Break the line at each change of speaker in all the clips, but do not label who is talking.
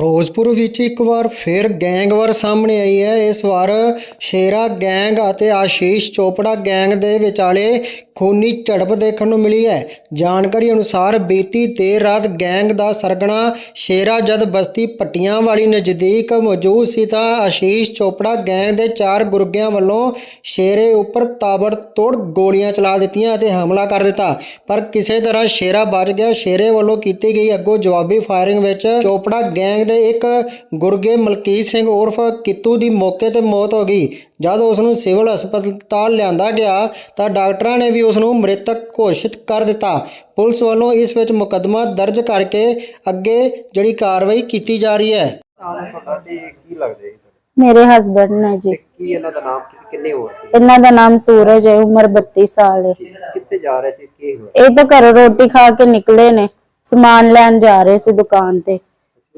ਫਿਰੋਜ਼ਪੁਰ ਵਿੱਚ ਇੱਕ ਵਾਰ ਫਿਰ ਗੈਂਗਵਾਰ ਸਾਹਮਣੇ ਆਈ ਹੈ। ਇਸ ਵਾਰ ਸ਼ੇਰਾ ਗੈਂਗ ਅਤੇ ਆਸ਼ੀਸ਼ ਚੋਪੜਾ ਗੈਂਗ ਦੇ ਵਿਚਾਲੇ ਖੂਨੀ ਝੜਪ ਦੇਖਣ ਨੂੰ ਮਿਲੀ ਹੈ। ਜਾਣਕਾਰੀ ਅਨੁਸਾਰ ਬੀਤੀ ਦੇਰ ਰਾਤ ਗੈਂਗ ਦਾ ਸਰਗਣਾ ਸ਼ੇਰਾ ਜਦ ਬਸਤੀ ਪੱਟੀਆਂ ਵਾਲੀ ਨਜ਼ਦੀਕ ਮੌਜੂਦ ਸੀ ਤਾਂ ਆਸ਼ੀਸ਼ ਚੋਪੜਾ ਗੈਂਗ ਦੇ ਚਾਰ ਗੁਰਗਿਆਂ ਵੱਲੋਂ ਸ਼ੇਰੇ ਉੱਪਰ ਤਾਬੜਤੋੜ ਗੋਲੀਆਂ ਚਲਾ ਦਿੱਤੀਆਂ ਅਤੇ ਹਮਲਾ ਕਰ ਦਿੱਤਾ। ਪਰ ਕਿਸੇ ਤਰ੍ਹਾਂ ਸ਼ੇਰਾ ਬਚ ਗਿਆ। ਸ਼ੇਰੇ ਵੱਲੋਂ ਕੀਤੀ ਗਈ ਅੱਗੋਂ ਜਵਾਬੀ ਫਾਇਰਿੰਗ ਵਿੱਚ ਚੋਪੜਾ ਗੈਂਗ ਦੇ ਇੱਕ ਗੁਰਗੇ ਮਲਕੀਤ ਸਿੰਘ ਉਰਫ ਕਿੱਤੂ ਦੀ ਮੌਕੇ ਤੇ ਮੌਤ ਹੋ ਗਈ। ਜਦ ਉਸ ਨੂੰ ਸਿਵਲ ਹਸਪਤਾਲ ਲਿਆਂਦਾ ਗਿਆ ਤਾਂ ਡਾਕਟਰਾਂ ਨੇ ਵੀ ਉਸ ਨੂੰ ਮ੍ਰਿਤਕ ਘੋਸ਼ਿਤ ਕਰ ਦਿੱਤਾ। ਪੁਲਿਸ ਵੱਲੋਂ ਇਸ ਵਿੱਚ ਮੁਕੱਦਮਾ ਦਰਜ ਕਰਕੇ ਅੱਗੇ ਜਿਹੜੀ ਕਾਰਵਾਈ ਕੀਤੀ ਜਾ ਰਹੀ ਹੈ।
ਕੀ ਲੱਗਦਾ ਜੀ?
ਮੇਰੇ ਹਸਬੰਡ ਨੇ ਜੀ।
ਕੀ ਇਹਨਾਂ ਦਾ ਨਾਮ ਕਿੰਨੇ ਹੋਰ ਸੀ?
ਇਹਨਾਂ ਦਾ ਨਾਮ ਸੂਰਜ ਹੈ ਉਮਰ 32 ਸਾਲ ਹੈ।
ਕਿੱਥੇ ਜਾ ਰਹੇ ਸੀ? ਕੀ ਹੋਇਆ?
ਇਹ ਤਾਂ ਘਰੋਂ ਰੋਟੀ ਖਾ ਕੇ ਨਿਕਲੇ ਨੇ। ਸਮਾਨ ਲੈਣ ਜਾ ਰਹੇ ਸੀ ਦੁਕਾਨ ਤੇ।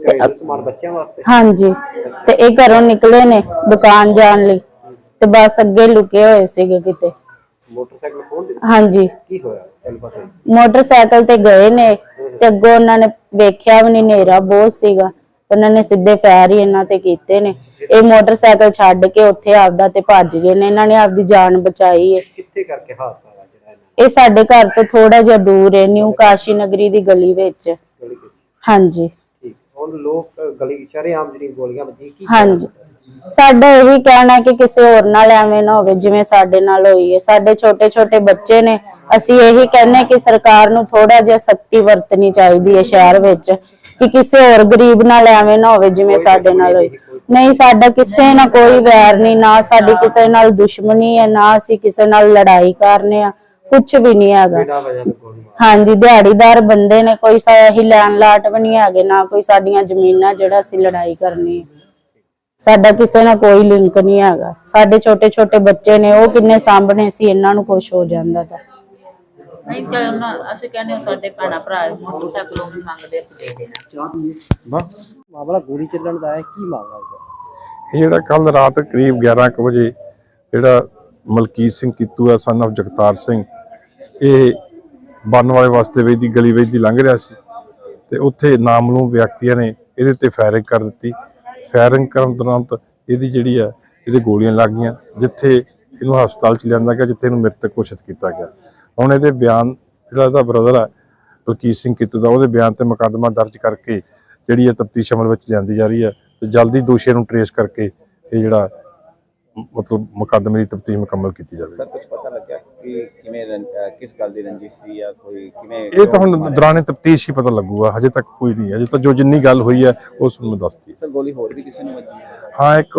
ਸਮਾਨ ਬੱਚਿਆਂ ਵਾਸਤੇ?
ਹਾਂਜੀ ਤੇ ਇਹ ਘਰੋਂ ਨਿਕਲੇ ਨੇ ਦੁਕਾਨ ਜਾਣ ਲਈ ਤੇ ਬਸ ਅੱਗੇ ਲੁਕੇ ਹੋਏ ਸੀਗੇ ਕਿਤੇ।
ਮੋਟਰਸਾਈਕਲ ਖੋਲ ਦਿੱਤਾ?
ਹਾਂਜੀ।
ਕੀ ਹੋਇਆ? ਗੱਲ ਪਤਾ
ਮੋਟਰਸਾਈਕਲ ਤੇ ਗਏ ਨੇ ਤੇ ਅੱਗੋਂ ਉਹਨਾਂ ਨੇ ਵੇਖਿਆ ਵੀ ਨਹੀਂ ਹਨੇਰਾ ਬਹੁਤ ਸੀਗਾ ਉਹਨਾਂ ਨੇ ਸਿੱਧੇ ਫੈਰ ਹੀ ਇਹਨਾਂ ਤੇ ਕੀਤੇ ਨੇ। ਇਹ ਮੋਟਰਸਾਈਕਲ ਛੱਡ ਕੇ ਉੱਥੇ ਆਪਦਾ ਤੇ ਭੱਜ ਗਏ ਨੇ ਇਹਨਾਂ ਨੇ ਆਪਦੀ ਜਾਨ ਬਚਾਈ ਹੈ
ਕਿੱਥੇ ਕਰਕੇ ਹਾਦਸਾ ਹੋਇਆ ਜਿਹੜਾ ਇਹਨਾਂ
ਇਹ ਸਾਡੇ ਘਰ ਤੋਂ ਥੋੜਾ ਜਿਹਾ ਦੂਰ ਹੈ ਨਿਊ ਕਾਸ਼ੀ ਨਗਰੀ ਦੀ ਗਲੀ ਵਿੱਚ।
ਗਲੀ ਵਿੱਚ?
ਹਾਂਜੀ।
ਠੀਕ ਹੁਣ ਲੋਕ ਅ, ਗਲੀ ਸ਼ਰੇਆਮ ਜਿਹੜੀ ਗੋਲੀਆਂ ਵੱਜੀ ਕੀ
ਹਾਂਜੀ। ਸਾਡਾ ਇਹੀ ਕਹਿਣਾ ਹੈ ਕਿ ਕਿਸੇ ਹੋਰ ਨਾਲ ਐਵੇਂ ਨਾ ਹੋਵੇ ਜਿਵੇਂ ਸਾਡੇ ਨਾਲ ਹੋਈ ਹੈ। ਸਾਡੇ ਛੋਟੇ ਛੋਟੇ ਬੱਚੇ ਨੇ ਅਸੀਂ ਇਹੀ ਕਹਿੰਨੇ ਕਿ ਸਰਕਾਰ ਨੂੰ ਥੋੜਾ ਜਿਹਾ ਸਖਤੀ ਵਰਤਣੀ ਚਾਹੀਦੀ ਹੈ ਸ਼ਹਿਰ ਵਿੱਚ ਕਿ ਕਿਸੇ ਹੋਰ ਗਰੀਬ ਨਾਲ ਐਵੇਂ ਨਾ ਹੋਵੇ ਜਿਵੇਂ ਸਾਡੇ ਨਾਲ ਹੋਈ। ਨਹੀਂ ਸਾਡਾ ਕਿਸੇ ਨਾਲ ਕੋਈ ਵੈਰ ਨਹੀਂ ਨਾ ਸਾਡੀ ਕਿਸੇ ਨਾਲ ਦੁਸ਼ਮਣੀ ਹੈ ਨਾ ਅਸੀਂ ਕਿਸੇ ਨਾਲ ਲੜਾਈ ਕਰਨੇ ਆ। ਕੁਝ ਵੀ ਨਹੀਂ ਹੈਗਾ।
ਤੋਂ
ਹਾਂਜੀ ਦਿਹਾੜੀਦਾਰ ਬੰਦੇ ਨੇ ਕੋਈ ਸਾ ਹੀ ਲੈਣ ਲਾਟ ਵੀ ਨਹੀਂ ਹੈਗੇ ਨਾ ਕੋਈ ਸਾਡੀਆਂ ਜ਼ਮੀਨਾਂ ਜਿਹੜਾ ਅਸੀਂ ਲੜਾਈ ਕਰਨੀ। ਸਾਡਾ ਕਿਸੇ ਨਾਲ ਕੋਈ ਲਿੰਕ ਨਹੀਂ ਹੈਗਾ। ਸਾਡੇ ਛੋਟੇ ਛੋਟੇ ਬੱਚੇ ਨੇ ਉਹ ਕਿੰਨੇ ਸਾਂਭਣੇ ਸੀ ਇਹਨਾਂ ਨੂੰ ਕੁਝ ਹੋ ਜਾਂਦਾ ਤਾਂ।
ਨਹੀਂ ਚੱਲ ਅਸੀਂ ਕਹਿੰਦੇ ਹਾਂ ਸਾਡੇ ਭੈਣਾਂ ਭਰਾ ਮੋਟਰਸਾਈਕਲ ਵੀ ਮੰਗਦੇ ਅਸੀਂ ਦੇ ਦੇਣਾ
ਬਸ। ਮਾਮਲਾ ਗੋਲੀ ਚੱਲਣ ਦਾ ਹੈ ਕੀ ਮਾਮਲਾ ਸਰ
ਇਹ ਜਿਹੜਾ ਕੱਲ ਰਾਤ ਕਰੀਬ 11 ਕੁ ਵਜੇ ਜਿਹੜਾ ਮਲਕੀਤ ਸਿੰਘ ਕੀਤੂ ਆ son of ਜਗਤਾਰ ਸਿੰਘ ਇਹ ਬੰਨ ਵਾਲੇ ਵਾਸਤੇ ਵੇ ਦੀ ਗਲੀ ਵਿੱਚ ਦੀ ਲੰਘ ਰਿਹਾ ਸੀ। ਤੇ ਉੱਥੇ ਨਾਮਲੂਮ ਵਿਅਕਤੀਆਂ ਨੇ ਇਹਦੇ ਤੇ ਫਾਇਰਿੰਗ ਕਰ ਦਿੱਤੀ। ਫਾਇਰਿੰਗ ਕਰਨ ਤੁਰੰਤ ਇਹਦੀ ਜਿਹੜੀ ਹੈ ਇਹਦੇ ਗੋਲੀਆਂ ਲੱਗ ਗਈਆਂ, ਜਿੱਥੇ ਇਹਨੂੰ ਹਸਪਤਾਲ ਚ ਲਿਆਂਦਾ ਗਿਆ, ਜਿੱਥੇ ਇਹਨੂੰ ਮ੍ਰਿਤਕ ਘੋਸ਼ਿਤ ਕੀਤਾ ਗਿਆ। ਹੁਣ ਇਹਦੇ ਬਿਆਨ, ਜਿਹੜਾ ਇਹਦਾ ਬ੍ਰਦਰ ਹੈ ਬਲਕੀਤ ਸਿੰਘ ਕੀਤੂ ਦਾ, ਉਹਦੇ ਬਿਆਨ ਤੇ ਮੁਕੱਦਮਾ ਦਰਜ ਕਰਕੇ ਜਿਹੜੀ ਹੈ ਤਫਤੀਸ਼ ਅਮਲ ਵਿੱਚ ਲਿਆਂਦੀ ਜਾ ਰਹੀ ਹੈ ਤੇ ਜਲਦੀ ਦੋਸ਼ੀਆਂ ਨੂੰ ਟਰੇਸ ਕਰਕੇ ਇਹ ਜਿਹੜਾ ਮਤਲਬ ਮੁਕੱਦਮੇ ਦੀ ਤਫਤੀਸ਼ ਮੁਕੰਮਲ ਕੀਤੀ ਜਾਵੇ।
ਸਰ ਕੁਝ ਪਤਾ ਲੱਗਿਆ? ਕਿ ਕਿਵੇਂ ਰੰ- ਅਹ ਕਿਸ ਗੱਲ ਦੀ ਰੰਜਿਸ਼ ਸੀ ਜਾਂ ਕੋਈ ਕਿਵੇਂ
ਇਹ ਤਾਂ ਹੁਣ ਦੌਰਾਨੇ ਤਫਤੀਸ਼ ਹੀ ਪਤਾ ਲੱਗੂਗਾ ਹਜੇ ਤੱਕ ਕੋਈ ਨਹੀਂ ਹਜੇ ਤਾਂ ਜੋ ਜਿੰਨੀ ਗੱਲ ਹੋਈ ਹੈ ਉਹ ਤੁਹਾਨੂੰ ਦੱਸਤੀ
ਸਰ ਗੋਲੀ ਹੋਰ ਵੀ ਕਿਸੇ ਨੂੰ ਵੱਜੀ ਹੈ?
ਹਾਂ ਇੱਕ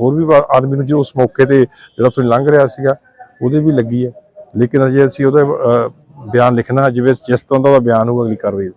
ਹੋਰ ਵੀ ਵਾ- ਆਦਮੀ ਨੂੰ ਜੋ ਉਸ ਮੌਕੇ ਤੇ ਜਿਹੜਾ ਤੁਸੀਂ ਲੰਘ ਰਿਹਾ ਸੀਗਾ ਉਹਦੇ ਵੀ ਲੱਗੀ ਹੈ। ਲੇਕਿਨ ਅਜੇ ਅਸੀਂ ਉਹਦਾ ਅਹ, ਬਿਆਨ ਲਿਖਣਾ ਜਿਵੇਂ ਜਿਸ ਤਰ੍ਹਾਂ ਦਾ ਉਹਦਾ ਬਿਆਨ ਹੋਊਗਾ ਅਗਲੀ ਕਾਰਵਾਈ